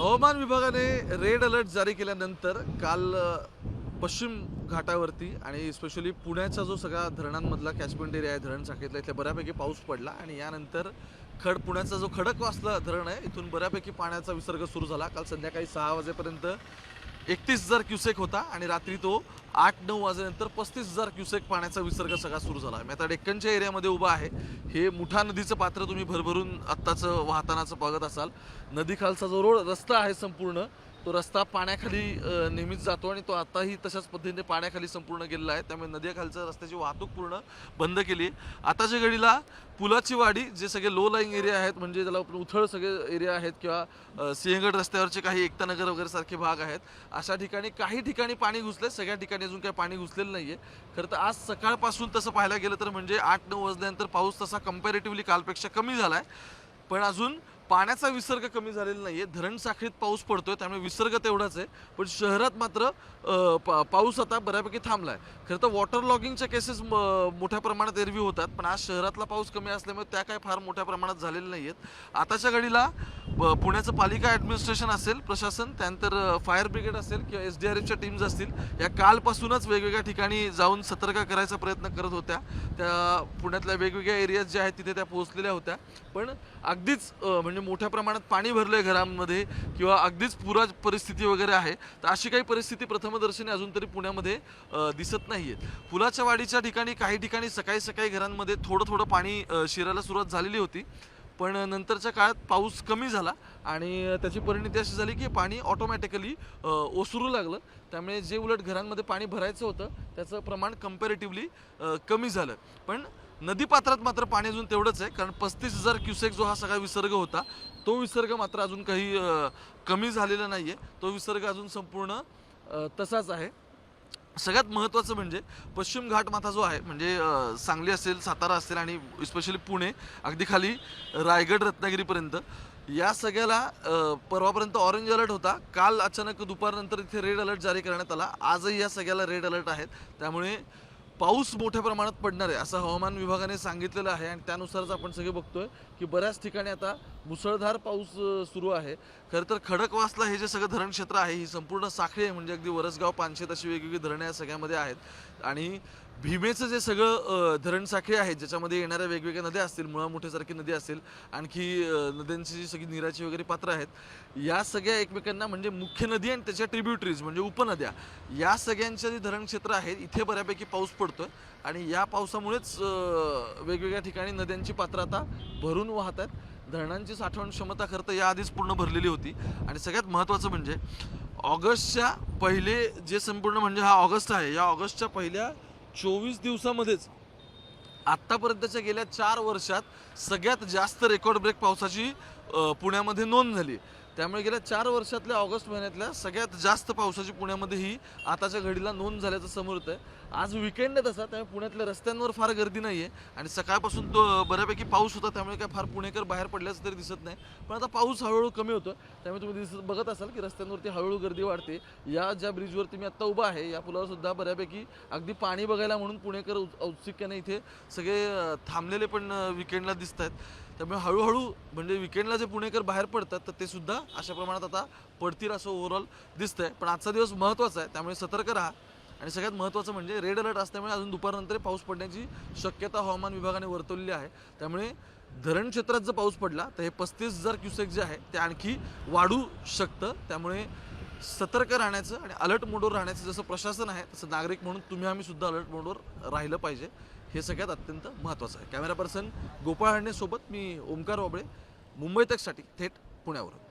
हवामान विभागाने red alert जारी केल्यानंतर काल पश्चिम घाटावरती आणि स्पेशली पुण्याचा जो सगळा धरणांमधला कॅचमेंट एरिया आहे धरण साखेतला इथल्या बऱ्यापैकी पाऊस पडला आणि यानंतर खड पुण्याचा जो खडकवासला धरण आहे इथून बऱ्यापैकी पाण्याचा विसर्ग सुरू झाला. काल संध्याकाळी सहा वाजेपर्यंत एकतीस हजार क्युसेक होता आणि रात्री तो आठ नऊ वाजेनंतर पस्तीस हजार क्युसेक पाण्याचा विसर्ग सगळा सुरू झाला मी आता डेक्कनच्या एरियामध्ये उभा आहे. हे मुठा नदीचं पात्र तुम्ही भरभरून आत्ताचं वाहतानाचं बघत असाल. नदीखालचा जो रोड रस्ता आहे संपूर्ण तो रस्ता पाण्याखाली नेहमीच जातो आणि तो आताही तशाच पद्धतीने पाण्याखाली संपूर्ण गेलेला आहे. त्यामुळे नदीखालच्या रस्त्याची वाहतूक पूर्ण बंद केली आहे. आताच्या घडीला पुलाची वाडी जे सगळे लो लाईंग एरिया आहेत म्हणजे ज्याला आपण उथळ सगळे एरिया आहेत किंवा सिंहगड रस्त्यावरचे काही एकतानगर वगैरे सारखे भाग आहेत अशा ठिकाणी काही ठिकाणी पाणी घुसले सगळ्या ठिकाणी अजून काही पाणी घुसलेलं नाहीये. खरं तर आज सकाळपासून तसं पाहायला गेलं तर म्हणजे आठ नऊ वाजल्यानंतर पाऊस तसा कम्पॅरेटिव्हली कालपेक्षा कमी झाला आहे पण अजून पाण्याचा विसर्ग कमी झालेला नाही आहे धरण साखळीत पाऊस पडतोय त्यामुळे विसर्ग तेवढाच आहे. पण शहरात मात्र पा- पाऊस आता बऱ्यापैकी थांबलाय. खरं तर वॉटर लॉगिंगच्या केसेस मोठ्या प्रमाणात एरवी होतात पण आज शहरातला पाऊस कमी असल्यामुळे त्या काय फार मोठ्या प्रमाणात झालेल्या नाही आहेत आताच्या घडीला पुण्याचं पालिका ॲडमिनिस्ट्रेशन असेल प्रशासन त्यानंतर फायर ब्रिगेड असेल किंवा एस डी आर एफच्या टीम्स असतील या कालपासूनच वेगवेगळ्या ठिकाणी जाऊन सतर्क करायचा प्रयत्न करत होत्या. त्या पुण्यातल्या वेगवेगळ्या एरियाज ज्या आहेत तिथे त्या पोहोचलेल्या होत्या. पण अगदीच म्हणजे म्हणजे मोठ्या प्रमाणात पाणी भरलंय घरांमध्ये किंवा अगदीच पुरा परिस्थिती वगैरे आहे. तर अशी काही परिस्थिती प्रथमदर्शनी अजून तरी पुण्यामध्ये दिसत दिसत आहेत फुलाच्या वाडीच्या ठिकाणी काही ठिकाणी सकाळी सकाळी घरांमध्ये थोडं थोडं पाणी शिरायला सुरुवात झालेली होती. पण नंतरच्या काळात पाऊस कमी झाला आणि त्याची परिणिती अशी झाली की पाणी ऑटोमॅटिकली ओसरू लागलं. त्यामुळे जे उलट घरांमध्ये पाणी भरायचं होतं त्याचं प्रमाण कम्पॅरेटिव्हली कमी झालं. पण नदीपात्रात मात्र पाणी अजून तेवढंच आहे कारण पस्तीस हजार क्युसेक जो हा सगळा विसर्ग होता तो विसर्ग मात्र अजून काही कमी झालेला नाही आहे तो विसर्ग अजून संपूर्ण तसाच आहे. सगळ्यात महत्त्वाचं म्हणजे पश्चिम घाट माथा जो आहे म्हणजे सांगली असेल सातारा असेल आणि स्पेशली पुणे अगदी खाली रायगड रत्नागिरीपर्यंत या सगळ्याला परवापर्यंत ऑरेंज अलर्ट होता. काल अचानक दुपारनंतर इथे रेड अलर्ट जारी करण्यात आला. आजही या सगळ्याला रेड अलर्ट आहेत. त्यामुळे पाऊस मोठ्या प्रमाणात पडणार आहे असं हवामान विभागाने सांगितलेलं आहे. आणि त्यानुसारच आपण सगळे बघतोय की बऱ्याच ठिकाणी आता मुसळधार पाऊस सुरू आहे. खरं तर खडकवासला हे जे सगळं धरण क्षेत्र आहे ही संपूर्ण साखळी आहे. म्हणजे अगदी वरसगाव पानशेत अशी वेगवेगळी धरणं या सगळ्यामध्ये आहेत. आणि भीमेचं जे सगळं धरण साखळी आहे ज्याच्यामध्ये येणाऱ्या वेगवेगळ्या नद्या असतील मुळा मोठ्यासारखी नदी असेल आणखी नद्यांची जी सगळी निराची वगैरे पात्र आहेत या सगळ्या एकमेकांना म्हणजे मुख्य नदी आणि त्याच्या ट्रिब्युटरीज म्हणजे उपनद्या या सगळ्यांच्या जे धरण क्षेत्र आहेत इथे बऱ्यापैकी पाऊस पडतोय आणि या पावसामुळेच वेगवेगळ्या ठिकाणी नद्यांची पात्र आता भरून वाहत आहेत धरणांची साठवण क्षमता खरं तर याआधीच पूर्ण भरलेली होती. आणि सगळ्यात महत्त्वाचं म्हणजे ऑगस्टच्या पहिले जे संपूर्ण म्हणजे हा ऑगस्ट आहे या ऑगस्टच्या पहिल्या चोवीस दिवसामध्येच. आत्तापर्यंतच्या गेल्या चार वर्षात सगळ्यात जास्त रेकॉर्ड ब्रेक पावसाची पुण्यामध्ये नोंद झाली त्यामुळे गेल्या चार वर्षातल्या ऑगस्ट महिन्यातल्या सगळ्यात जास्त पावसाची पुण्यामध्ये ही आताच्या घडीला नोंद झाल्याचं समोर येतं आज विकेंड तसा त्यामुळे पुण्यातल्या रस्त्यांवर फार गर्दी नाही आहे आणि सकाळपासून तो बऱ्यापैकी पाऊस होता त्यामुळे काय फार पुणेकर बाहेर पडल्याचं तरी दिसत नाही. पण आता पाऊस हळूहळू कमी होतो त्यामुळे तुम्ही दिसत बघत असाल की रस्त्यांवरती हळूहळू गर्दी वाढते. या ज्या ब्रिजवरती मी आत्ता उभा आहे या पुलावर सुद्धा बऱ्यापैकी अगदी पाणी बघायला म्हणून पुणेकर औत्सुक्याने इथे सगळे थांबलेले पण विकेंडला दिसत आहेत त्यामुळे हळूहळू म्हणजे विकेंडला जे पुणेकर बाहेर पडतात तर ते सुद्धा अशा प्रमाणात आता पडतील असं ओव्हरऑल दिसतंय. पण आजचा दिवस महत्त्वाचा आहे त्यामुळे सतर्क राहा. आणि सगळ्यात महत्त्वाचं म्हणजे रेड अलर्ट असल्यामुळे अजून दुपारनंतर पाऊस पडण्याची शक्यता हवामान विभागाने वर्तवलेली आहे. त्यामुळे धरण क्षेत्रात जर पाऊस पडला तर हे पस्तीस हजार क्युसेक जे आहे ते आणखी वाढू शकतं. त्यामुळे सतर्क राहण्याचं आणि अलर्ट मोडवर राहण्याचं जसं प्रशासन आहे तसं नागरिक म्हणून तुम्ही आम्ही सुद्धा अलर्ट मोडवर राहिलं पाहिजे. हे सगळ्यात अत्यंत महत्त्वाचं आहे. कॅमेरा पर्सन गोपाळ हाडणेसोबत मी ओमकार वाबळे मुंबई तकसाठी थेट पुण्यावरून.